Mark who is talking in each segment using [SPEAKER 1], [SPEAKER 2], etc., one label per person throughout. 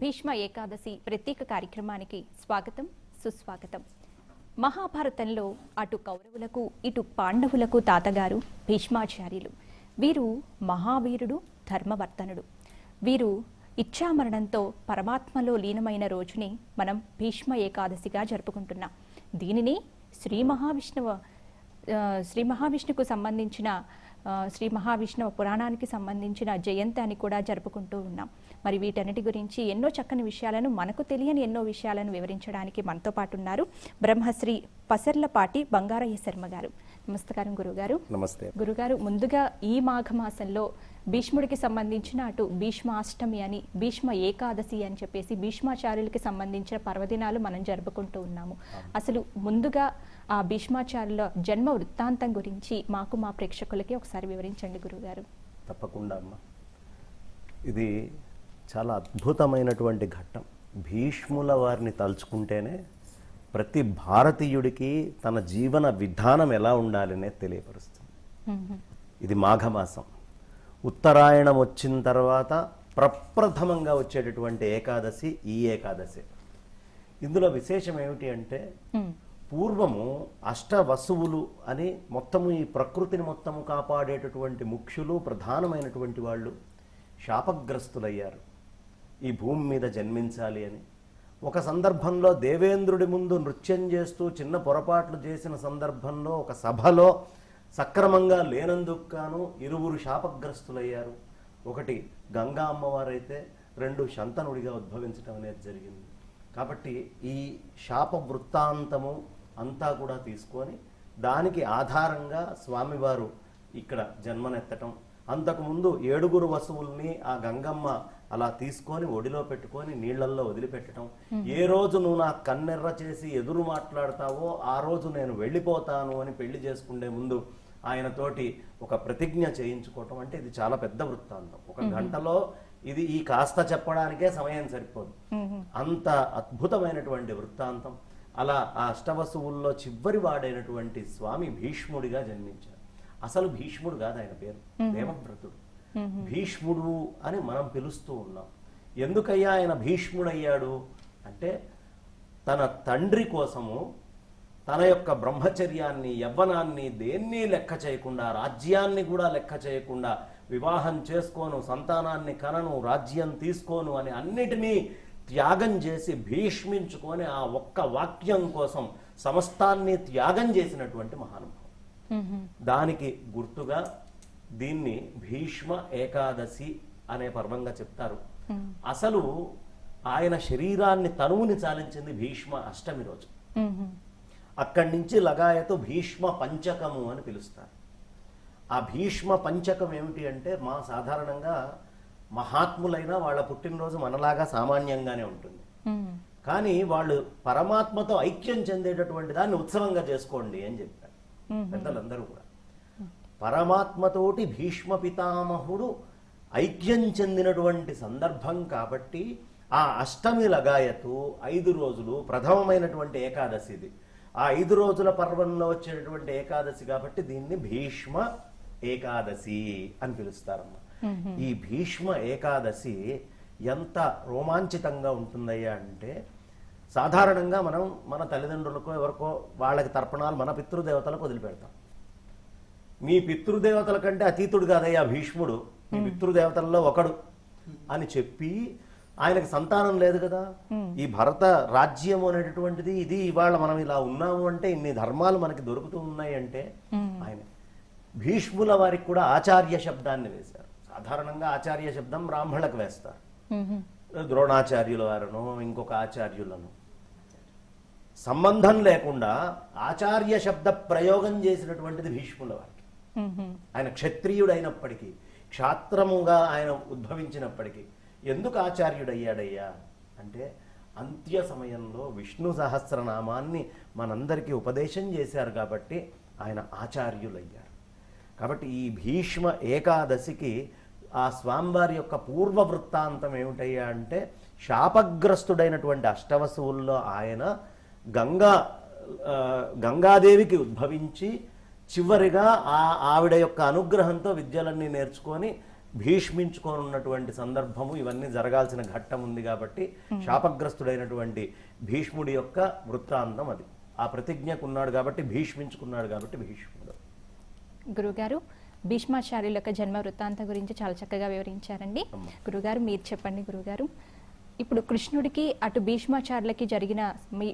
[SPEAKER 1] భీష్మ ఏకాదశి ప్రత్యేక కార్యక్రమానికి స్వాగతం సుస్వాగతం. మహాభారతంలో అటు కౌరవులకు ఇటు పాండవులకు తాతగారు భీష్మాచార్యులు. వీరు మహావీరుడు ధర్మవర్తనుడు వీరు ఇచ్ఛామరణంతో పరమాత్మలో లీనమైన రోజుని మనం భీష్మ ఏకాదశిగా జరుపుకుంటున్నాం. దీనిని శ్రీ మహావిష్ణువు శ్రీ మహావిష్ణుకు సంబంధించిన శ్రీ మహావిష్ణువు పురాణానికి సంబంధించిన జయంతి అని కూడా జరుపుకుంటూ ఉన్నాం. మరి వీటన్నిటి గురించి ఎన్నో చక్కని విషయాలను మనకు తెలియని ఎన్నో విషయాలను వివరించడానికి మనతో పాటు ఉన్నారు బ్రహ్మశ్రీ పసర్లపాటి బంగారయ్య శర్మ గారు. నమస్కారం గురుగారు.
[SPEAKER 2] నమస్తే.
[SPEAKER 1] గురుగారు ముందుగా ఈ మాఘమాసంలో భీష్ముడికి సంబంధించిన అటు భీష్మాష్టమి అని భీష్మ ఏకాదశి అని చెప్పేసి భీష్మాచార్యులకి సంబంధించిన పర్వదినాలు మనం జరుపుకుంటూ ఉన్నాము. అసలు ముందుగా ఆ భీష్మాచార్యుల జన్మ వృత్తాంతం గురించి మాకు మా ప్రేక్షకులకి ఒకసారి వివరించండి గురుగారు.
[SPEAKER 2] తప్పకుండా అమ్మ. ఇది చాలా అద్భుతమైనటువంటి ఘట్టం. భీష్ముల వారిని తలుచుకుంటేనే ప్రతి భారతీయుడికి తన జీవన విధానం ఎలా ఉండాలనే తెలియపరుస్తుంది. ఇది మాఘమాసం. ఉత్తరాయణం వచ్చిన తర్వాత ప్రప్రథమంగా వచ్చేటటువంటి ఏకాదశి ఈ ఏకాదశి. ఇందులో విశేషం ఏమిటి అంటే. పూర్వము అష్ట వసువులు అని మొత్తము ఈ ప్రకృతిని మొత్తము కాపాడేటటువంటి ముఖ్యులు ప్రధానమైనటువంటి వాళ్ళు శాపగ్రస్తులయ్యారు. ఈ భూమి మీద జన్మించాలి అని. ఒక సందర్భంలో దేవేంద్రుడి ముందు నృత్యం చేస్తూ చిన్న పొరపాట్లు చేసిన సందర్భంలో ఒక సభలో సక్రమంగా లేనందుకు కాను ఇరువురు శాపగ్రస్తులయ్యారు. ఒకటి గంగా అమ్మవారైతే రెండు శంతనుడిగా ఉద్భవించడం అనేది జరిగింది. కాబట్టి ఈ శాప వృత్తాంతము అంతా కూడా తీసుకొని దానికి ఆధారంగా స్వామివారు ఇక్కడ జన్మనెత్తటం. అంతకుముందు ఏడుగురు వసువుల్ని ఆ గంగమ్మ అలా తీసుకొని ఒడిలో పెట్టుకొని నీళ్ళల్లో వదిలిపెట్టడం. ఏ రోజు నువ్వు నా కన్నెర్ర చేసి ఎదురు మాట్లాడతావో ఆ రోజు నేను వెళ్ళిపోతాను అని పెళ్ళి చేసుకునే ముందు ఆయనతోటి ఒక ప్రతిజ్ఞ చేయించుకోవటం అంటే ఇది చాలా పెద్ద వృత్తాంతం. ఒక గంటలో ఇది ఈ కాస్త చెప్పడానికే సమయం సరిపోదు. అంత అద్భుతమైనటువంటి వృత్తాంతం. అలా ఆ అష్టవసువుల్లో చివరి వాడైనటువంటి స్వామి భీష్ముడిగా జన్మించారు. అసలు భీష్ముడు కాదు ఆయన పేరు. దేవవ్రతుడు. భీష్ముడు అని మనం పిలుస్తూ ఉన్నాం. ఎందుకయ్యా ఆయన భీష్ముడయ్యాడు? అంటే తన తండ్రి కోసము తన యొక్క బ్రహ్మచర్యాన్ని యవ్వనాన్ని దేన్ని లెక్క చేయకుండా రాజ్యాన్ని కూడా లెక్క చేయకుండా వివాహం చేసుకోను సంతానాన్ని కనను రాజ్యం తీసుకోను అని అన్నిటినీ త్యాగం చేసి భీష్మించుకొని ఆ ఒక్క వాక్యం కోసం సమస్తాన్ని త్యాగం చేసినటువంటి మహానుభావం దానికి గుర్తుగా దీన్ని భీష్మ ఏకాదశి అనే పర్వంగా చెప్తారు. అసలు ఆయన శరీరాన్ని తనువుని చాలించింది భీష్మ అష్టమి రోజు. అక్కడి నుంచి లగాయతు భీష్మ పంచకము అని పిలుస్తారు. ఆ భీష్మ పంచకం ఏమిటి అంటే మా సాధారణంగా మహాత్ములైన వాళ్ళ పుట్టినరోజు మనలాగా సామాన్యంగానే ఉంటుంది. కానీ వాళ్ళు పరమాత్మతో ఐక్యం చెందేటటువంటి దాన్ని ఉత్సవంగా చేసుకోండి అని చెప్పారు. పెద్దలందరూ కూడా. పరమాత్మతోటి భీష్మ పితామహుడు ఐక్యం చెందినటువంటి సందర్భం కాబట్టి ఆ అష్టమి లగాయతు ఐదు రోజులు ప్రథమమైనటువంటి ఏకాదశి ఇది. ఆ ఐదు రోజుల పర్వంలో వచ్చేటటువంటి ఏకాదశి కాబట్టి దీన్ని భీష్మ ఏకాదశి అని పిలుస్తారమ్మా. ఈ భీష్మ ఏకాదశి ఎంత రోమాంచితంగా ఉంటుందయ్యా అంటే సాధారణంగా మనం మన తల్లిదండ్రులకో ఎవరికో వాళ్ళకి తర్పణాలు మన పితృదేవతలకు వదిలిపెడతాం. మీ పితృదేవతల కంటే అతీతుడు కాదయ్యా భీష్ముడు. మీ పితృదేవతల్లో ఒకడు అని చెప్పి ఆయనకు సంతానం లేదు కదా. ఈ భరత రాజ్యం అనేటటువంటిది ఇది ఇవాళ మనం ఇలా ఉన్నాము అంటే ఇన్ని ధర్మాలు మనకి దొరుకుతూ ఉన్నాయి అంటే ఆయన భీష్ముల వారికి కూడా ఆచార్య శబ్దాన్ని వేశారు. సాధారణంగా ఆచార్య శబ్దం బ్రాహ్మణులకు వేస్తారు. ద్రోణాచార్యుల వారను ఇంకొక ఆచార్యులను. సంబంధం లేకుండా ఆచార్య శబ్ద ప్రయోగం చేసినటువంటిది భీష్ముల వారికి. ఆయన క్షత్రియుడైనప్పటికీ క్షాత్రముగా ఆయన ఉద్భవించినప్పటికీ ఎందుకు ఆచార్యుడయ్యాడయ్యా? అంటే అంత్య సమయంలో విష్ణు సహస్రనామాన్ని మనందరికీ ఉపదేశం చేశారు కాబట్టి ఆయన ఆచార్యులయ్యారు. కాబట్టి ఈ భీష్మ ఏకాదశికి ఆ స్వామివారి యొక్క పూర్వ వృత్తాంతం ఏమిటయ్యా అంటే శాపగ్రస్తుడైనటువంటి అష్టవసువుల్లో ఆయన గంగా గంగాదేవికి ఉద్భవించి చివరిగా ఆ ఆవిడ యొక్క అనుగ్రహంతో విద్యలన్నీ నేర్చుకొని భీష్మించుకోనున్నటువంటి సందర్భము ఇవన్నీ జరగాల్సిన ఘట్టం ఉంది కాబట్టి శాపగ్రస్తుడైనటువంటి భీష్ముడి యొక్క వృత్తాంతం అది. ఆ ప్రతిజ్ఞకు ఉన్నాడు కాబట్టి భీష్మించుకున్నాడు కాబట్టి భీష్ముడు.
[SPEAKER 1] గురుగారు భీష్మాచార్యుల యొక్క జన్మ వృత్తాంతం గురించి చాలా చక్కగా వివరించారండి. గురుగారు మీరు చెప్పండి గురుగారు. ఇప్పుడు కృష్ణుడికి అటు భీష్మాచార్యులకి జరిగిన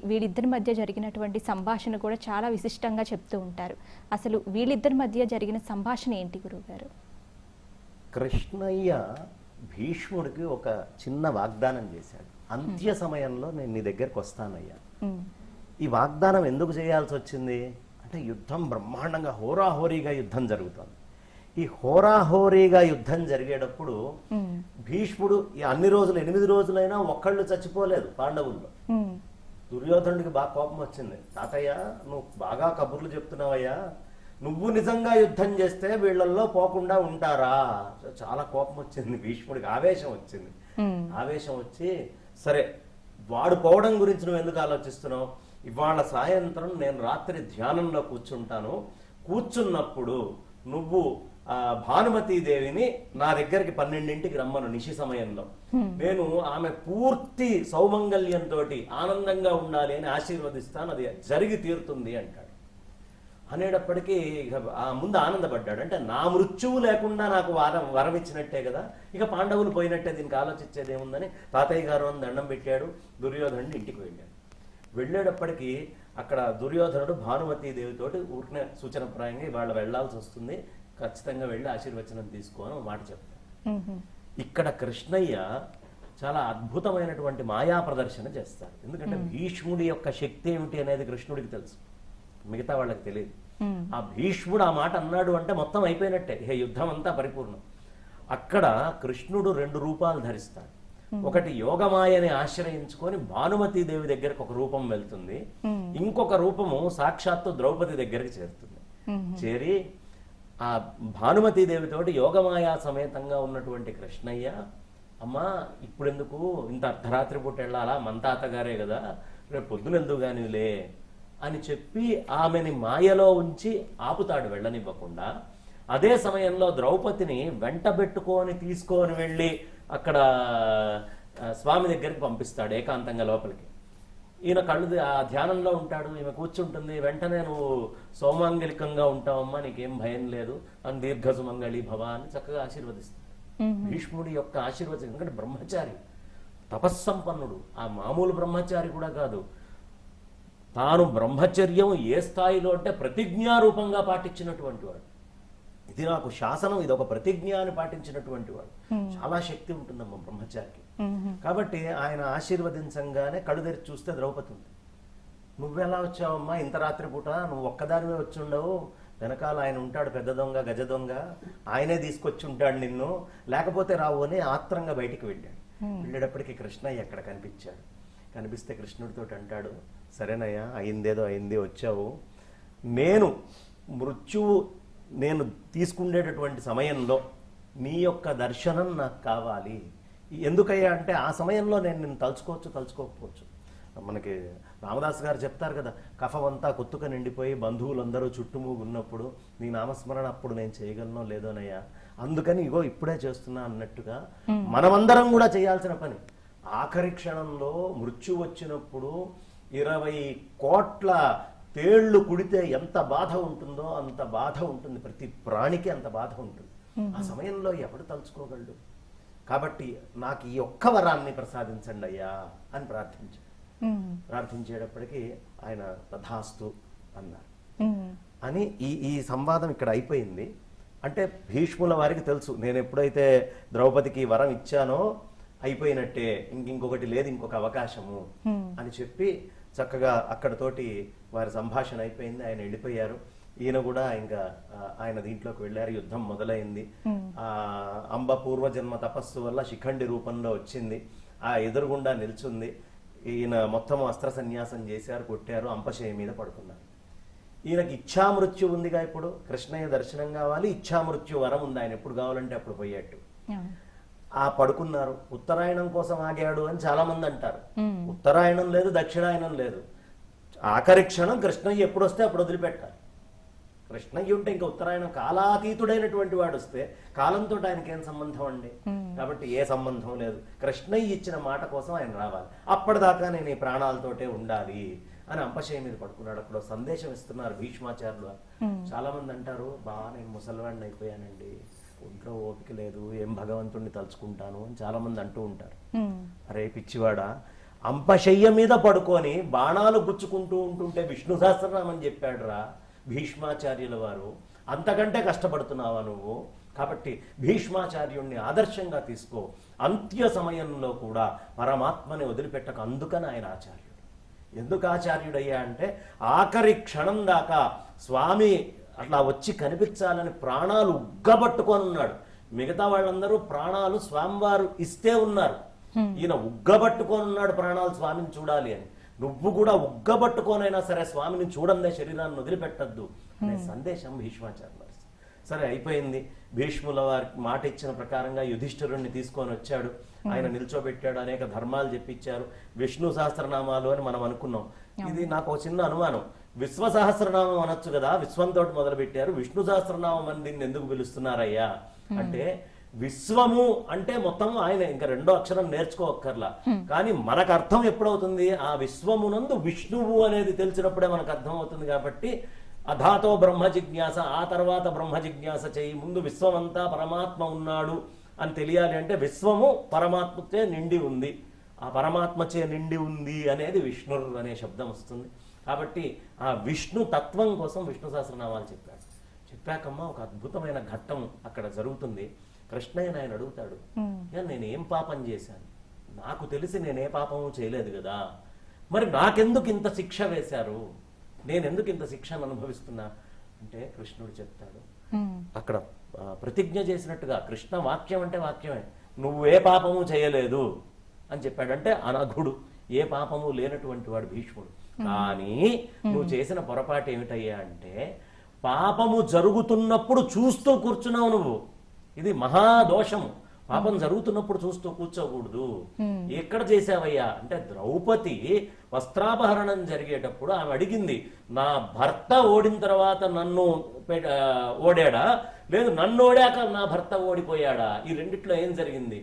[SPEAKER 1] వీళ్ళిద్దరి మధ్య జరిగినటువంటి సంభాషణ కూడా చాలా విశిష్టంగా చెప్తూ ఉంటారు. అసలు వీళ్ళిద్దరి మధ్య జరిగిన సంభాషణ ఏంటి గురుగారు
[SPEAKER 2] కృష్ణయ్య భీష్ముడికి ఒక చిన్న వాగ్దానం చేశాడు. అంత్య సమయంలో నేను నీ దగ్గరికి వస్తానయ్యా. ఈ వాగ్దానం ఎందుకు చేయాల్సి వచ్చింది? అంటే యుద్ధం బ్రహ్మాండంగా హోరాహోరీగా యుద్ధం జరుగుతుంది. ఈ హోరాహోరీగా యుద్ధం జరిగేటప్పుడు భీష్ముడు ఈ అన్ని రోజులు ఎనిమిది రోజులైనా ఒక్కళ్ళు చచ్చిపోలేదు పాండవుల్లో. దుర్యోధనుడికి బాగా కోపం వచ్చింది. తాతయ్య నువ్వు బాగా కబుర్లు చెప్తున్నావయ్యా. నువ్వు నిజంగా యుద్ధం చేస్తే వీళ్ళల్లో పోకుండా ఉంటారా? చాలా కోపం వచ్చింది. భీష్ముడికి ఆవేశం వచ్చింది. ఆవేశం వచ్చి సరే వాడు పోవడం గురించి నువ్వు ఎందుకు ఆలోచిస్తున్నావు? ఇవాళ సాయంత్రం నేను రాత్రి ధ్యానంలో కూర్చుంటాను. కూర్చున్నప్పుడు నువ్వు ఆ భానుమతీ దేవిని నా దగ్గరికి పన్నెండింటికి రమ్మను నిశి సమయంలో. నేను ఆమె పూర్తి సౌమంగళ్యంతో ఆనందంగా ఉండాలి అని ఆశీర్వదిస్తాను అది జరిగి తీరుతుంది అంటాడు. అనేటప్పటికీ ఇక ఆ ముందు ఆనందపడ్డాడు. అంటే నా మృత్యువు లేకుండా నాకు వరం వరం ఇచ్చినట్టే కదా. ఇక పాండవులు పోయినట్టే దీనికి ఆలోచించేది ఏముందని తాతయ్య గారు అని దండం పెట్టాడు దుర్యోధనుడు ఇంటికి వెళ్ళాడు. వెళ్ళేటప్పటికి అక్కడ దుర్యోధనుడు భానుమతీ దేవితోటి ఊరినే సూచనప్రాయంగా ఇవాళ వెళ్ళాల్సి వస్తుంది. ఖచ్చితంగా వెళ్ళి ఆశీర్వచనం తీసుకో అని మాట చెప్తాడు.
[SPEAKER 1] ఉమ్,
[SPEAKER 2] ఇక్కడ కృష్ణయ్య చాలా అద్భుతమైనటువంటి మాయా ప్రదర్శన చేస్తారు ఎందుకంటే భీష్ముడి యొక్క శక్తి ఏమిటి అనేది కృష్ణుడికి తెలుసు. మిగతా వాళ్ళకి తెలియదు. ఆ భీష్ముడు ఆ మాట అన్నాడు అంటే మొత్తం అయిపోయినట్టే. ఇక యుద్ధం అంతా పరిపూర్ణం. అక్కడ కృష్ణుడు రెండు రూపాలు ధరిస్తాడు. ఒకటి యోగమాయని ఆశ్రయించుకొని భానుమతి దేవి దగ్గరకు ఒక రూపం వెళ్తుంది.
[SPEAKER 1] ఉమ్,
[SPEAKER 2] ఇంకొక రూపము సాక్షాత్తు ద్రౌపది దగ్గరికి చేరుతుంది.
[SPEAKER 1] ఉమ్,
[SPEAKER 2] చేరి ఆ భానుమతి దేవితోటి యోగమాయా సమేతంగా ఉన్నటువంటి కృష్ణయ్య అమ్మా ఇప్పుడెందుకు ఇంత అర్ధరాత్రి పూట వెళ్ళాలా? మన తాతగారే కదా రేపు పొద్దున ఎందుకు కానిలే అని చెప్పి ఆమెని మాయలో ఉంచి ఆపుతాడు వెళ్ళనివ్వకుండా. అదే సమయంలో ద్రౌపదిని వెంటబెట్టుకొని తీసుకొని వెళ్ళి అక్కడ స్వామి దగ్గరికి పంపిస్తాడు ఏకాంతంగా లోపలికి. ఈయన కళ్ళు ఆ ధ్యానంలో ఉంటాడు ఈమె కూర్చుంటుంది వెంటనే నువ్వు సౌమాంగలికంగా ఉంటావమ్మా నీకేం భయం లేదు అని దీర్ఘ సుమంగళి భవ అని చక్కగా ఆశీర్వదిస్తాడు భీష్ముడి యొక్క ఆశీర్వచనం ఎందుకంటే బ్రహ్మచారి తపస్సంపన్నుడు ఆ మామూలు బ్రహ్మచారి కూడా కాదు. తాను బ్రహ్మచర్యం ఏ స్థాయిలో అంటే ప్రతిజ్ఞారూపంగా పాటించినటువంటి వాడు. ఇది నాకు శాసనం ఇది ఒక ప్రతిజ్ఞ అని పాటించినటువంటి వాడు. చాలా శక్తి ఉంటుందమ్మా బ్రహ్మచారికి. కాబట్టి ఆయన ఆశీర్వదించంగానే తెరిచి చూస్తే ద్రౌపది ఉంది. నువ్వెలా వచ్చావమ్మా ఇంత రాత్రి పూట నువ్వు ఒక్కదానివే వచ్చి ఉండవు. వెనకాల ఆయన ఉంటాడు పెద్ద దొంగ గజ దొంగ. ఆయనే తీసుకొచ్చి ఉంటాడు నిన్ను. లేకపోతే రావు అని ఆత్రంగా బయటికి వెళ్ళాడు. వెళ్ళేటప్పటికి కృష్ణయ్య అక్కడ కనిపించాడు? కనిపిస్తే కృష్ణుడితో అంటాడు సరేనయ్యా అయిందేదో అయింది వచ్చావు. నేను మృత్యువు నేను తీసుకుండేటటువంటి సమయంలో నీ యొక్క దర్శనం నాకు కావాలి. ఎందుకయ్యా అంటే ఆ సమయంలో నేను నిన్ను తలుచుకోవచ్చు తలుచుకోకపోవచ్చు. మనకి రామదాస్ గారు చెప్తారు కదా కఫమంతా కొత్తుక నిండిపోయి బంధువులందరూ చుట్టుమూగు ఉన్నప్పుడు నీ నామస్మరణ అప్పుడు నేను చేయగలనో లేదోనయ్యా అందుకని ఇగో ఇప్పుడే చేస్తున్నా అన్నట్టుగా మనమందరం కూడా చేయాల్సిన పని. ఆఖరి క్షణంలో మృత్యు వచ్చినప్పుడు ఇరవై కోట్ల తేళ్ళు కుడితే ఎంత బాధ ఉంటుందో అంత బాధ ఉంటుంది. ప్రతి ప్రాణికి అంత బాధ ఉంటుంది. ఆ సమయంలో ఎవడు తలుచుకోగలడు కాబట్టి నాకు ఈ ఒక్క వరాన్ని ప్రసాదించండి అయ్యా అని ప్రార్థించాడు ప్రార్థించేటప్పటికి ఆయన తథాస్తు అన్నారు. అని ఈ ఈ సంవాదం ఇక్కడ అయిపోయింది. అంటే భీష్ముల వారికి తెలుసు నేను ఎప్పుడైతే ద్రౌపదికి వరం ఇచ్చానో అయిపోయినట్టే ఇంక ఇంకొకటి లేదు ఇంకొక అవకాశము. అని చెప్పి చక్కగా అక్కడతోటి వారి సంభాషణ అయిపోయింది ఆయన వెళ్ళిపోయారు. ఈయన కూడా ఇంకా ఆయన దీంట్లోకి వెళ్ళారు యుద్ధం మొదలైంది. ఆ అంబ పూర్వజన్మ తపస్సు వల్ల శిఖండి రూపంలో వచ్చింది. ఆ ఎదురుగుండా నిల్చుంది. ఈయన మొత్తం అస్త్ర సన్యాసం చేశారు కొట్టారు అంపశయ మీద పడుకున్నారు. ఈయనకి ఇచ్ఛామృత్యు ఉందిగా ఇప్పుడు. కృష్ణయ్య దర్శనం కావాలి ఇచ్ఛామృత్యు వరం ఉంది. ఆయన ఎప్పుడు కావాలంటే అప్పుడు పోయేట్టు. ఆ. పడుకున్నారు. ఉత్తరాయణం కోసం ఆగాడు అని చాలా మంది అంటారు. ఉత్తరాయణం లేదు దక్షిణాయనం లేదు. ఆఖరి క్షణం కృష్ణయ్య ఎప్పుడు వస్తే అప్పుడు వదిలిపెట్టాలి. కృష్ణయ్య ఉంటే ఇంకా ఉత్తరాయణం కాలాతీతుడైనటువంటి వాడు వస్తే కాలంతో ఆయనకి ఏం సంబంధం అండి? కాబట్టి ఏ సంబంధం లేదు. కృష్ణయ్య ఇచ్చిన మాట కోసం ఆయన రావాలి. అప్పటిదాకా నేను ఈ ప్రాణాలతోటే ఉండాలి అని అంపశయ మీద పడుకున్నాడు. అప్పుడు ఒక సందేశం ఇస్తున్నారు భీష్మాచార్యులు. చాలా మంది అంటారు బా నేను ముసలివాడిని అయిపోయానండి. ఒంట్లో ఓపిక లేదు. ఏం భగవంతుణ్ణి తలుచుకుంటాను అని చాలా మంది అంటూ ఉంటారు. అరే పిచ్చివాడా అంపశయ్య మీద పడుకొని బాణాలు గుచ్చుకుంటూ ఉంటుంటే విష్ణు సహస్రనామని చెప్పాడురా భీష్మాచార్యుల వారు. అంతకంటే కష్టపడుతున్నావా నువ్వు? కాబట్టి భీష్మాచార్యుణ్ణి ఆదర్శంగా తీసుకో. అంత్య సమయంలో కూడా పరమాత్మని వదిలిపెట్టక. అందుకని ఆయన ఆచార్యుడు. ఎందుకు ఆచార్యుడయ్యా అంటే ఆఖరి క్షణం దాకా స్వామి అట్లా వచ్చి కనిపించాలని ప్రాణాలు ఉగ్గబట్టుకొని ఉన్నాడు. మిగతా వాళ్ళందరూ ప్రాణాలు స్వామివారు ఇస్తే ఉన్నారు. ఈయన ఉగ్గబట్టుకొని ఉన్నాడు ప్రాణాలు స్వామిని చూడాలి అని. నువ్వు కూడా ఉగ్గబట్టుకోనైనా సరే స్వామిని చూడందే శరీరాన్ని వదిలిపెట్టద్దు అనే సందేశం భీష్మాచార్యులు వారు. సరే అయిపోయింది. భీష్ముల వారికి మాట ఇచ్చిన ప్రకారంగా యుధిష్ఠిరుణ్ణి తీసుకొని వచ్చాడు. ఆయన నిల్చోబెట్టాడు అనేక ధర్మాలు చెప్పించారు విష్ణు సహస్రనామాలు అని మనం అనుకున్నాం. ఇది నాకు ఒక చిన్న అనుమానం. విశ్వ సహస్రనామం అనొచ్చు కదా విశ్వంతో మొదలు పెట్టారు విష్ణు సహస్రనామం అని దీన్ని ఎందుకు పిలుస్తున్నారయ్యా? అంటే విశ్వము అంటే మొత్తం ఆయన. ఇంకా రెండో అక్షరం నేర్చుకోక్కర్లా. కానీ మనకు అర్థం ఎప్పుడవుతుంది? ఆ విశ్వమునందు విష్ణువు అనేది తెలిసినప్పుడే మనకు అర్థం అవుతుంది కాబట్టి అధాతో బ్రహ్మ జిజ్ఞాస ఆ తర్వాత బ్రహ్మ జిజ్ఞాస చేయి ముందు విశ్వమంతా పరమాత్మ ఉన్నాడు అని తెలియాలి అంటే విశ్వము పరమాత్మచే నిండి ఉంది. ఆ పరమాత్మచే నిండి ఉంది అనేది విష్ణు అనే శబ్దం వస్తుంది. కాబట్టి ఆ విష్ణు తత్వం కోసం విష్ణు సహస్రనామాలు చెప్పాడు. చెప్పాకమ్మా ఒక అద్భుతమైన ఘట్టం అక్కడ జరుగుతుంది. కృష్ణయ్య ఆయన అడుగుతాడు "యా, నేను ఏం పాపం చేశాను? నాకు తెలిసి నేను పాపము చేయలేదు కదా. మరి నాకెందుకు ఇంత శిక్ష వేశారు? నేను ఎందుకు ఇంత శిక్షను అనుభవిస్తున్నా? అంటే కృష్ణుడు చెప్తాడు అక్కడ ప్రతిజ్ఞ చేసినట్టుగా కృష్ణ వాక్యం అంటే వాక్యమే. నువ్వు పాపము చేయలేదు అని చెప్పాడు. అంటే అనఘుడు ఏ పాపము లేనటువంటి వాడు భీష్ముడు. కానీ నువ్వు చేసిన పొరపాటు ఏమిటయ్యా అంటే పాపము జరుగుతున్నప్పుడు చూస్తూ కూర్చున్నావు నువ్వు. ఇది మహాదోషము పాపం జరుగుతున్నప్పుడు చూస్తూ కూర్చోకూడదు. ఎక్కడ చేసావయ్యా అంటే ద్రౌపది వస్త్రాపహరణం జరిగేటప్పుడు ఆమె అడిగింది నా భర్త ఓడిన తర్వాత నన్ను ఓడాడా? లేదు నన్ను ఓడాక నా భర్త ఓడిపోయాడా? ఈ రెండిట్లో ఏం జరిగింది?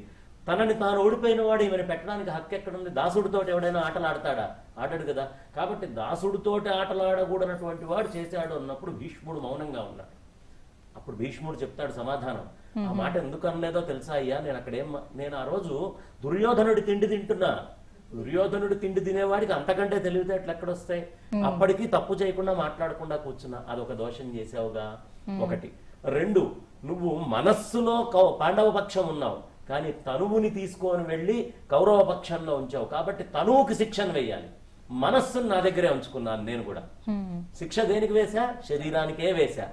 [SPEAKER 2] తనని తాను ఓడిపోయిన వాడు ఈమెను పెట్టడానికి హక్కు ఎక్కడుంది? దాసుడితోటి ఎవడైనా ఆటలు ఆడతాడా? ఆడాడు కదా. కాబట్టి దాసుడితోటి ఆటలు ఆడకూడనటువంటి వాడు చేశాడు అన్నప్పుడు భీష్ముడు మౌనంగా ఉన్నాడు. అప్పుడు భీష్ముడు చెప్తాడు సమాధానం. ఆ మాట ఎందుకు అనలేదో తెలుసా అయ్యా? నేను అక్కడేం నేను ఆ రోజు దుర్యోధనుడి తిండి తింటున్నా. దుర్యోధనుడి తిండి తినేవాడికి అంతకంటే తెలివితేటలు ఎక్కడొస్తాయి అప్పటికి తప్పు చేయకుండా మాట్లాడకుండా కూర్చున్నా. అదొక దోషం చేసావుగా? ఒకటి. రెండు నువ్వు మనస్సులో కౌ- పాండవ పక్షం ఉన్నావు. కానీ తనువుని తీసుకొని వెళ్ళి కౌరవ పక్షంలో ఉంచావు. కాబట్టి తనువుకి శిక్షను వేయాలి. మనస్సును నా దగ్గరే ఉంచుకున్నాను నేను కూడా. శిక్ష దేనికి వేశా? శరీరానికే వేశా.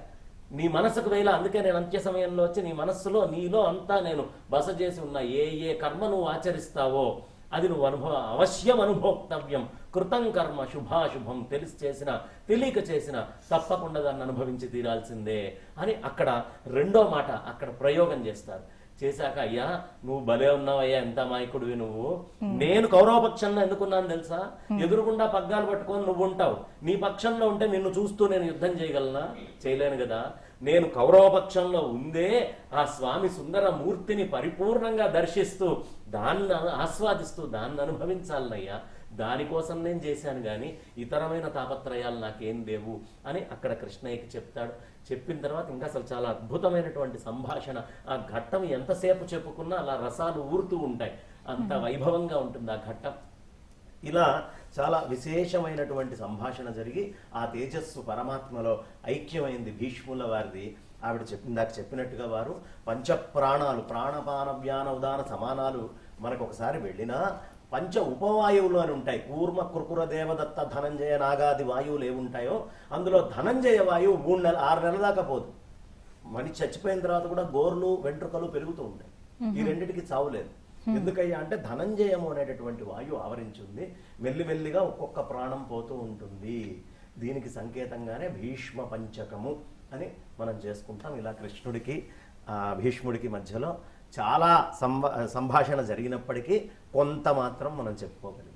[SPEAKER 2] నీ మనసుకు వేలా అందుకే నేను అంత్య సమయంలో వచ్చి నీ మనస్సులో నీలో అంతా నేను బస చేసి ఉన్న ఏ ఏ కర్మ నువ్వు ఆచరిస్తావో అది నువ్వు అనుభవ అవశ్యం అనుభోక్తవ్యం. కృతం కర్మ శుభాశుభం తెలిసి చేసిన తెలియక చేసిన తప్పకుండా దాన్ని అనుభవించి తీరాల్సిందే అని అక్కడ రెండో మాట అక్కడ ప్రయోగం చేస్తారు. చేశాక అయ్యా నువ్వు భలే ఉన్నావయ్యా ఎంత అమాయకుడివి నువ్వు. నేను కౌరవ పక్షంలో ఎందుకున్నాను తెలుసా? ఎదురుకుండా పగ్గాలు పట్టుకొని నువ్వు ఉంటావు. నీ పక్షంలో ఉంటే నిన్ను చూస్తూ నేను యుద్ధం చేయగలనా? చేయలేను కదా. నేను కౌరవ పక్షంలో ఉందే ఆ స్వామి సుందర మూర్తిని పరిపూర్ణంగా దర్శిస్తూ దాన్ని ఆస్వాదిస్తూ దాన్ని అనుభవించాలనయ్యా. దానికోసం నేను చేశాను కానీ ఇతరమైన తాపత్రయాలు నాకేం లేవు అని అక్కడ కృష్ణయ్యకి చెప్తాడు. చెప్పిన తర్వాత ఇంకా అసలు చాలా అద్భుతమైనటువంటి సంభాషణ. ఆ ఘట్టం ఎంతసేపు చెప్పుకున్నా అలా రసాలు ఊరుతూ ఉంటాయి. అంత వైభవంగా ఉంటుంది ఆ ఘట్టం. ఇలా చాలా విశేషమైనటువంటి సంభాషణ జరిగి ఆ తేజస్సు పరమాత్మలో ఐక్యమైంది భీష్ముల వారిది. ఆవిడ చెప్పిన దాకా చెప్పినట్టుగా వారు పంచప్రాణాలు ప్రాణపాన వ్యాన ఉదాన సమానాలు మనకు ఒకసారి వెళ్ళినా పంచ ఉపవాయువులు అని ఉంటాయి. కూర్మ కృకుర దేవదత్త ధనంజయ నాగాది వాయువులు ఏముంటాయో అందులో ధనంజయ వాయువు మూడు నెలలు ఆరు నెలల దాకా పోదు. మనిషి చచ్చిపోయిన తర్వాత కూడా గోర్లు వెంట్రుకలు పెరుగుతూ ఉంటాయి. ఈ రెండిటికి చావులేదు ఎందుకయ్యా అంటే ధనంజయము అనేటటువంటి వాయువు ఆవరించింది. మెల్లిమెల్లిగా ఒక్కొక్క ప్రాణం పోతూ ఉంటుంది. దీనికి సంకేతంగానే భీష్మ పంచకము అని మనం చేసుకుంటాం. ఇలా కృష్ణుడికి ఆ, భీష్ముడికి మధ్యలో చాలా సంభా సంభాషణ జరిగినప్పటికీ కొంత మాత్రం మనం చెప్పుకోగలిగాం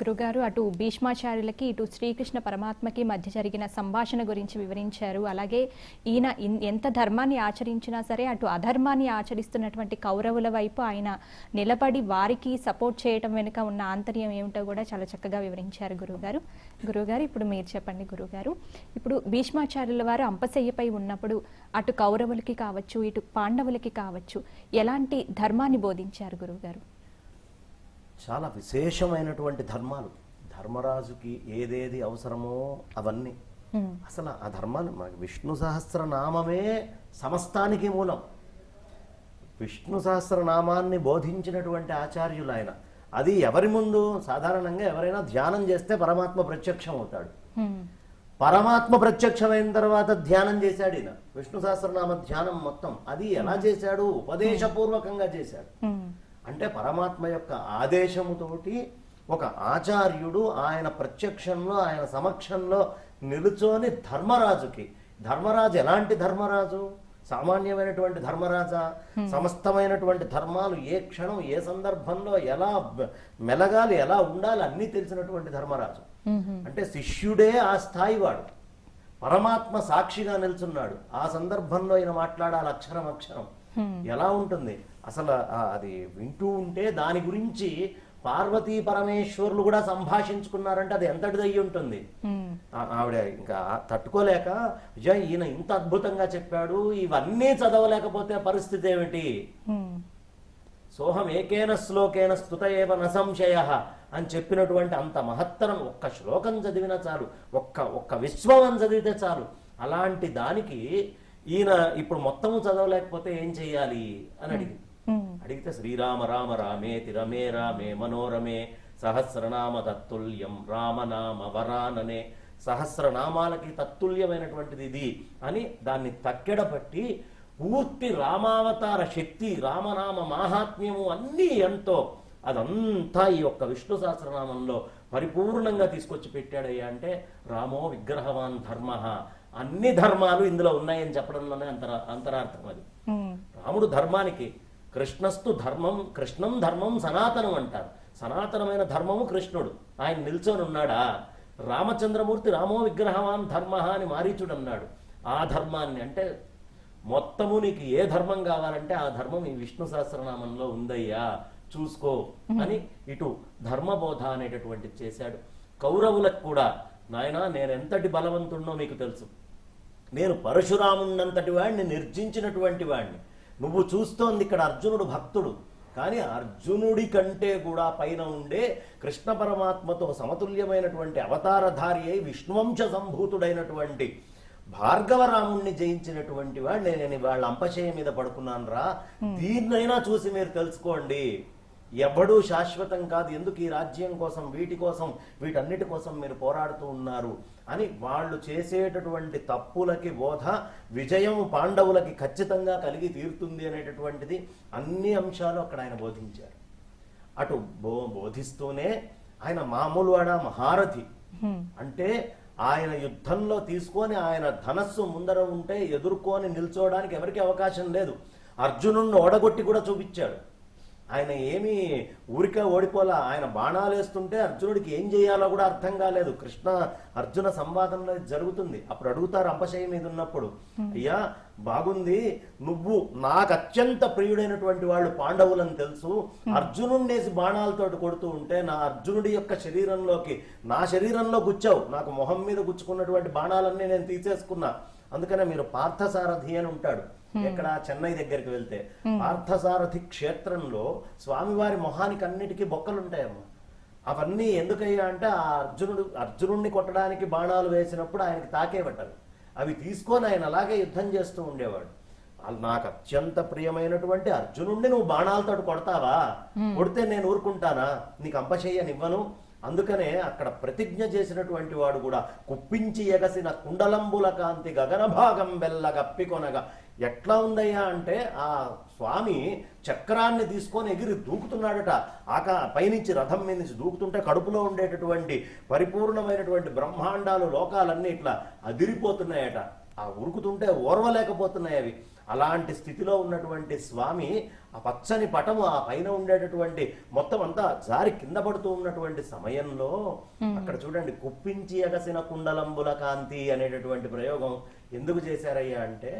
[SPEAKER 1] గురుగారు అటు భీష్మాచార్యులకి ఇటు శ్రీకృష్ణ పరమాత్మకి మధ్య జరిగిన సంభాషణ గురించి వివరించారు. అలాగే ఈయన ఎంత ధర్మాన్ని ఆచరించినా సరే అటు అధర్మాన్ని ఆచరిస్తున్నటువంటి కౌరవుల వైపు ఆయన నిలబడి వారికి సపోర్ట్ చేయటం వెనుక ఉన్న ఆంతర్యం ఏమిటో కూడా చాలా చక్కగా వివరించారు గురుగారు. గురుగారు ఇప్పుడు మీరు చెప్పండి గురుగారు. ఇప్పుడు భీష్మాచార్యుల వారు అంపశయ్యపై ఉన్నప్పుడు అటు కౌరవులకి కావచ్చు ఇటు పాండవులకి కావచ్చు ఎలాంటి ధర్మాన్ని బోధించారు గురుగారు?
[SPEAKER 2] చాలా విశేషమైనటువంటి ధర్మాలు. ధర్మరాజుకి ఏదేది అవసరమో అవన్నీ. అసలు ఆ ధర్మాన్ని మనకి విష్ణు సహస్రనామమే సమస్తానికి మూలం. విష్ణు సహస్రనామాన్ని బోధించినటువంటి ఆచార్యులు ఆయన అది ఎవరి ముందు? సాధారణంగా ఎవరైనా ధ్యానం చేస్తే పరమాత్మ ప్రత్యక్షం అవుతాడు. పరమాత్మ ప్రత్యక్షమైన తర్వాత ధ్యానం చేశాడు ఈయన. విష్ణు సహస్రనామ ధ్యానం మొత్తం. అది ఎలా చేశాడు? ఉపదేశపూర్వకంగా చేశాడు. అంటే పరమాత్మ యొక్క ఆదేశముతోటి ఒక ఆచార్యుడు ఆయన ప్రత్యక్షంలో ఆయన సమక్షంలో నిలుచొని ధర్మరాజుకి. ధర్మరాజు ఎలాంటి ధర్మరాజు? సామాన్యమైనటువంటి ధర్మరాజా? సమస్తమైనటువంటి ధర్మాలు ఏ క్షణం ఏ సందర్భంలో ఎలా మెలగాలి ఎలా ఉండాలి అన్నీ తెలిసినటువంటి ధర్మరాజు. అంటే శిష్యుడే ఆ స్థాయి వాడు పరమాత్మ సాక్షిగా నిల్చున్నాడు. ఆ సందర్భంలో ఈయన మాట్లాడాలి అక్షరం అక్షరం. ఎలా ఉంటుంది? అసలు అది వింటూ ఉంటే దాని గురించి పార్వతీ పరమేశ్వరులు కూడా సంభాషించుకున్నారంటే అది ఎంతటిది అయ్యి ఉంటుంది ఆవిడ ఇంకా తట్టుకోలేక విజయ్ ఈయన ఇంత అద్భుతంగా చెప్పాడు ఇవన్నీ చదవలేకపోతే పరిస్థితి ఏమిటి. సోహం ఏకేన శ్లోకేన స్తుత ఏవ న సంశయ అని చెప్పినటువంటి అంత మహత్తరం ఒక్క శ్లోకం చదివినా చాలు ఒక్క ఒక్క విశ్వం చదివితే చాలు అలాంటి దానికి ఈయన ఇప్పుడు మొత్తము చదవలేకపోతే ఏం చెయ్యాలి అని అడిగింది. అడిగితే శ్రీరామ రామ రామే తిరమే రామే మనోరమే సహస్రనామ తత్తుల్యం రామనామ వరాననే సహస్రనామాలకి తత్తుల్యమైనటువంటిది ఇది అని దాన్ని తక్కెడపట్టి పూర్తి రామావతార శక్తి రామనామ మాహాత్మ్యము అన్నీ ఎంతో అదంతా ఈ యొక్క విష్ణు సహస్రనామంలో పరిపూర్ణంగా తీసుకొచ్చి పెట్టాడయ్యా అంటే రామో విగ్రహవాన్ ధర్మ. అన్ని ధర్మాలు ఇందులో ఉన్నాయని చెప్పడంలోనే అంతర అంతరార్థం అది. రాముడు ధర్మానికి కృష్ణస్తు ధర్మం కృష్ణం ధర్మం సనాతనం అంటారు. సనాతనమైన ధర్మము కృష్ణుడు. ఆయన నిల్చొని ఉన్నాడా? రామచంద్రమూర్తి రామో విగ్రహవాన్ ధర్మ అని మారీచుడు అన్నాడు ఆ ధర్మాన్ని అంటే మొత్తము నీకు ఏ ధర్మం కావాలంటే ఆ ధర్మం ఈ విష్ణు సహస్రనామంలో ఉందయ్యా చూసుకో అని ఇటు ధర్మబోధ అనేటటువంటిది చేశాడు. కౌరవులకు కూడా నాయనా నేను ఎంతటి బలవంతుడినో మీకు తెలుసు. నేను పరశురామున్నంతటి వాడిని నిర్జించినటువంటి వాడిని నువ్వు చూస్తోంది ఇక్కడ అర్జునుడు భక్తుడు. కానీ అర్జునుడి కంటే కూడా పైన ఉండే కృష్ణ పరమాత్మతో సమతుల్యమైనటువంటి అవతారధారి అయి విష్ణువంశ సంభూతుడైనటువంటి భార్గవరాముణ్ణి జయించినటువంటి వాడు. నేను వాళ్ళ అంపశయ మీద పడుకున్నాను రా దీన్నైనా చూసి మీరు తెలుసుకోండి. ఎవడూ శాశ్వతం కాదు. ఎందుకు ఈ రాజ్యం కోసం వీటి కోసం వీటన్నిటి కోసం మీరు పోరాడుతూ ఉన్నారు? అని వాళ్ళు చేసేటటువంటి తప్పులకి బోధ విజయం పాండవులకి ఖచ్చితంగా కలిగి తీరుతుంది అనేటటువంటిది అన్ని అంశాలు అక్కడ ఆయన బోధించారు. అటు బో బోధిస్తూనే ఆయన మామూలు వాడ మహారథి. అంటే ఆయన యుద్ధంలో తీసుకొని ఆయన ధనస్సు ముందర ఉంటే ఎదుర్కొని నిల్చోవడానికి ఎవరికి అవకాశం లేదు. అర్జునుడిని ఓడగొట్టి కూడా చూపించాడు. ఆయన ఏమీ ఊరికే ఓడిపోలా. ఆయన బాణాలు వేస్తుంటే అర్జునుడికి ఏం చేయాలో కూడా అర్థం కాలేదు. కృష్ణ అర్జున సంవాదంలో జరుగుతుంది. అప్పుడు అడుగుతారు అంపశయ మీద ఉన్నప్పుడు అయ్యా బాగుంది. నువ్వు నాకు అత్యంత ప్రియుడైనటువంటి వాళ్ళు పాండవులని తెలుసు. అర్జునుడినేసి బాణాలతోటి కొడుతూ ఉంటే నా అర్జునుడి యొక్క శరీరంలోకి నా శరీరంలో గుచ్చావు. నాకు మొహం మీద గుచ్చుకున్నటువంటి బాణాలన్నీ నేను తీసేసుకున్నా. అందుకనే మీరు పార్థసారథి అని ఉంటాడు. ఎక్కడ? చెన్నై దగ్గరికి వెళ్తే. పార్థసారథి క్షేత్రంలో స్వామివారి మొహానికి అన్నిటికీ బొక్కలు ఉంటాయమ్మా అవన్నీ ఎందుకయ్యా అంటే ఆ అర్జునుడు అర్జునుడిని కొట్టడానికి బాణాలు వేసినప్పుడు ఆయనకి తాకేబట్టారు అవి తీసుకొని ఆయన అలాగే యుద్ధం చేస్తూ ఉండేవాడు. నాకు అత్యంత ప్రియమైనటువంటి అర్జునుడిని నువ్వు బాణాలతో కొడతావా? కొడితే నేను ఊరుకుంటానా? నీకు అంపశయ్యనివ్వను అందుకనే అక్కడ ప్రతిజ్ఞ చేసినటువంటి వాడు కూడా కుప్పించి ఎగసిన కుండలంబుల కాంతి గగన భాగం బెల్ల గప్పికొనగా ఎట్లా ఉందయ్యా అంటే ఆ స్వామి చక్రాన్ని తీసుకొని ఎగిరి దూకుతున్నాడట. ఆకా పైనుంచి రథం మీద నుంచి దూకుతుంటే కడుపులో ఉండేటటువంటి పరిపూర్ణమైనటువంటి బ్రహ్మాండాలు లోకాలన్నీ ఇట్లా అదిరిపోతున్నాయట. ఆ ఉరుకుతుంటే ఓర్వలేకపోతున్నాయి అవి. అలాంటి స్థితిలో ఉన్నటువంటి స్వామి ఆ పచ్చని పటము ఆ పైన ఉండేటటువంటి మొత్తం అంతా జారి కింద పడుతూ ఉన్నటువంటి సమయంలో అక్కడ చూడండి కుప్పించి ఎగసిన కుండలంబుల కాంతి అనేటటువంటి ప్రయోగం ఎందుకు చేశారయ్యా అంటే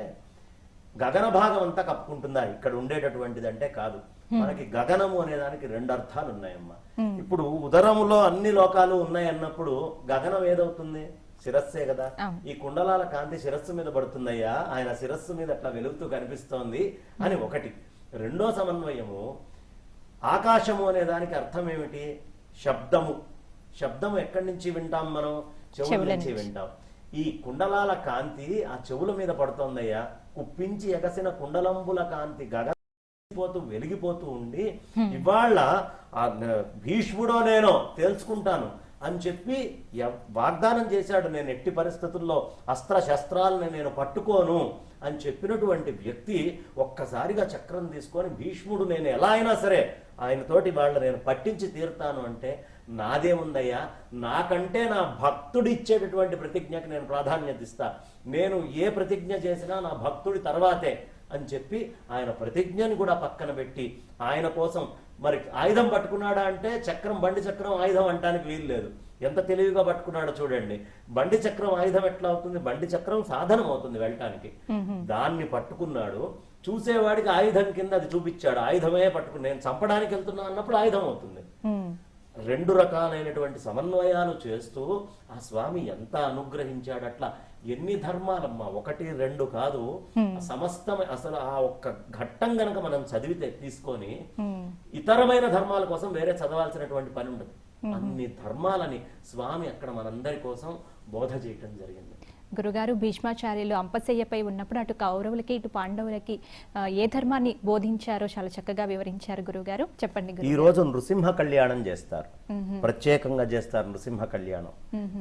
[SPEAKER 2] గగన భాగం అంతా కప్పుకుంటుందా? ఇక్కడ ఉండేటటువంటిది అంటే కాదు మనకి గగనము అనే దానికి రెండు అర్థాలు ఉన్నాయమ్మా. ఇప్పుడు ఉదరములో అన్ని లోకాలు ఉన్నాయి అన్నప్పుడు గగనం ఏదవుతుంది? శిరస్సే కదా. ఈ కుండలాల కాంతి శిరస్సు మీద పడుతుందయ్యా. ఆయన శిరస్సు మీద అట్లా వెలుగుతూ కనిపిస్తోంది అని ఒకటి. రెండో సమన్వయము ఆకాశము అనే దానికి అర్థం ఏమిటి? శబ్దము. శబ్దము ఎక్కడి నుంచి వింటాం మనం? చెవుల నుంచి. వింటాం. ఈ కుండలాల కాంతి ఆ చెవుల మీద పడుతోందయ్యా. కుప్పించి ఎగసిన కుండలంబుల కాంతి గగ పోతూ వెలిగిపోతూ ఉండి ఇవాళ భీష్ముడో నేనో తేల్చుకుంటాను అని చెప్పి వాగ్దానం చేశాడు. నేను ఎట్టి పరిస్థితుల్లో అస్త్ర శస్త్రాలను నేను పట్టుకోను అని చెప్పినటువంటి వ్యక్తి ఒక్కసారిగా చక్రం తీసుకొని భీష్ముడు నేను ఎలా అయినా సరే ఆయనతోటి వాళ్ళు నేను పట్టించి తీరుతాను అంటే నాదేముందయ్యా? నాకంటే నా భక్తుడు ఇచ్చేటటువంటి ప్రతిజ్ఞకి నేను ప్రాధాన్యత ఇస్తా. నేను ఏ ప్రతిజ్ఞ చేసినా నా భక్తుడి తర్వాతే అని చెప్పి ఆయన ప్రతిజ్ఞని కూడా పక్కన పెట్టి ఆయన కోసం మరి ఆయుధం పట్టుకున్నాడా అంటే చక్రం బండి చక్రం ఆయుధం అంటానికి వీలు లేదు. ఎంత తెలివిగా పట్టుకున్నాడో చూడండి. బండి చక్రం ఆయుధం ఎట్లా అవుతుంది? బండి చక్రం సాధనం అవుతుంది వెళ్ళటానికి. దాన్ని పట్టుకున్నాడు. చూసేవాడికి ఆయుధం కింద అది చూపించాడు. ఆయుధమే పట్టుకుని నేను చంపడానికి వెళ్తున్నా అన్నప్పుడు ఆయుధం అవుతుంది. రెండు రకాలైనటువంటి సమన్వయాలు చేస్తూ ఆ స్వామి ఎంత అనుగ్రహించాడు అట్లా ఎన్ని ధర్మాలమ్మా ఒకటి రెండు కాదు. సమస్తం అసలు ఆ ఒక్క ఘట్టం గనక మనం చదివితే తీసుకొని. ఇతరమైన ధర్మాల కోసం వేరే చదవాల్సినటువంటి పని ఉండదు. అన్ని ధర్మాలని స్వామి అక్కడ మనందరి కోసం బోధ చేయటం జరిగింది.
[SPEAKER 1] గురుగారు భీష్మాచార్యులు అంపశయ్యపై ఉన్నప్పుడు అటు కౌరవులకి ఇటు పాండవులకి ఏ ధర్మాన్ని బోధించారో చాలా చక్కగా వివరించారు గురుగారు. చెప్పండి
[SPEAKER 2] ఈ రోజు నృసింహ కళ్యాణం చేస్తారు. ప్రత్యేకంగా చేస్తారు నృసింహ కళ్యాణం.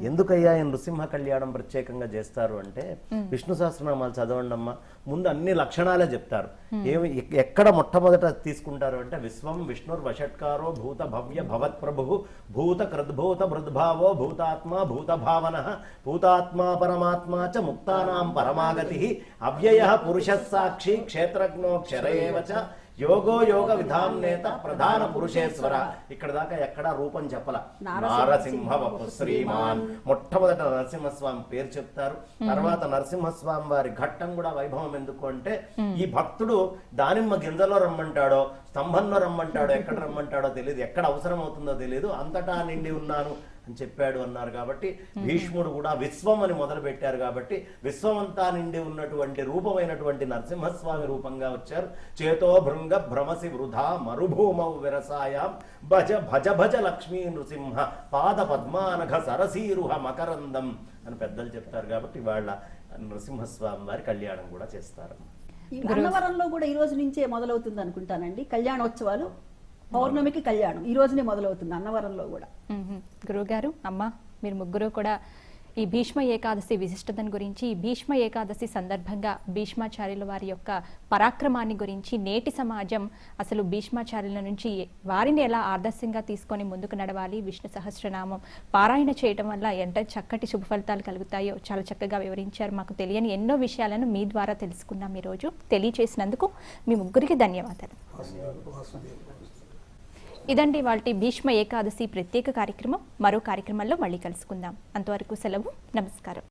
[SPEAKER 2] ఎందుకయ్యా ఈ నృసింహ కళ్యాణం ప్రత్యేకంగా చేస్తారు అంటే విష్ణు సహస్రనామాలు చదవండి అమ్మా ముందు అన్ని లక్షణాలే చెప్తారు. ఏమి ఎక్- ఎక్కడ మొట్టమొదట తీసుకుంటారు అంటే విశ్వం విష్ణుర్ వషట్కారో భూత భవ్య భవత్ ప్రభు భూత కృద్భూత మృద్భావో భూతాత్మ భూత భావన భూతాత్మా పరమాత్మా చ ముక్తానాం పరమాగతి అవ్యయ పురుష సాక్షి క్షేత్రజ్ఞో చ యోగో యోగ విధాం నేత ప్రధాన పురుషేశ్వర ఇక్కడ దాకా ఎక్కడా రూపం చెప్పల। నారసింహ శ్రీమాన్ మొట్టమొదట నరసింహస్వామి పేరు చెప్తారు। తర్వాత నరసింహస్వామి వారి ఘట్టం కూడా వైభవం ఎందుకు అంటే ఈ భక్తుడు దానిమ్మ గింజలో రమ్మంటాడో స్తంభంలో రమ్మంటాడో ఎక్కడ రమ్మంటాడో తెలియదు ఎక్కడ అవసరం అవుతుందో తెలియదు అంతటా నిండి ఉన్నాను అని చెప్పాడు అన్నారు కాబట్టి భీష్ముడు కూడా విశ్వం అని మొదలు పెట్టారు కాబట్టి విశ్వమంతా నిండి ఉన్నటువంటి రూపమైనటువంటి నరసింహస్వామి రూపంగా వచ్చారు. చేతో భృంగ భ్రమసి వృధా మరుభూమౌ విరసాయాం. భజ భజ భజ లక్ష్మీ నృసింహ పాద పద్మానఘ సరసీరుహ మకరందం అని పెద్దలు చెప్తారు కాబట్టి వాళ్ళ నృసింహస్వామి వారి కళ్యాణం కూడా చేస్తారు.
[SPEAKER 3] ఈ అన్నవరంలో కూడా ఈ రోజు నుంచే మొదలవుతుంది అనుకుంటానండి. కళ్యాణోత్సవాలు పౌర్ణమికి కళ్యాణం. ఈ రోజునే మొదలవుతుంది అన్నవరంలో కూడా.
[SPEAKER 1] గురువుగారు అమ్మ మీరు ముగ్గురు కూడా ఈ భీష్మ ఏకాదశి విశిష్టతను గురించి ఈ భీష్మ ఏకాదశి సందర్భంగా భీష్మాచార్యుల వారి యొక్క పరాక్రమాన్ని గురించి నేటి సమాజం అసలు భీష్మాచార్యుల నుంచి వారిని ఎలా ఆదర్శంగా తీసుకొని ముందుకు నడవాలి విష్ణు సహస్రనామం పారాయణ చేయటం వల్ల ఎంత చక్కటి శుభ ఫలితాలు కలుగుతాయో చాలా చక్కగా వివరించారు. మాకు తెలియని ఎన్నో విషయాలను మీ ద్వారా తెలుసుకున్నాం ఈరోజు. తెలియచేసినందుకు మీ ముగ్గురికి ధన్యవాదాలు. ఇదండి వాళ్ళ భీష్మ ఏకాదశి ప్రత్యేక కార్యక్రమం. మరో కార్యక్రమంలో మళ్ళీ కలుసుకుందాం. అంతవరకు సెలవు. నమస్కారం.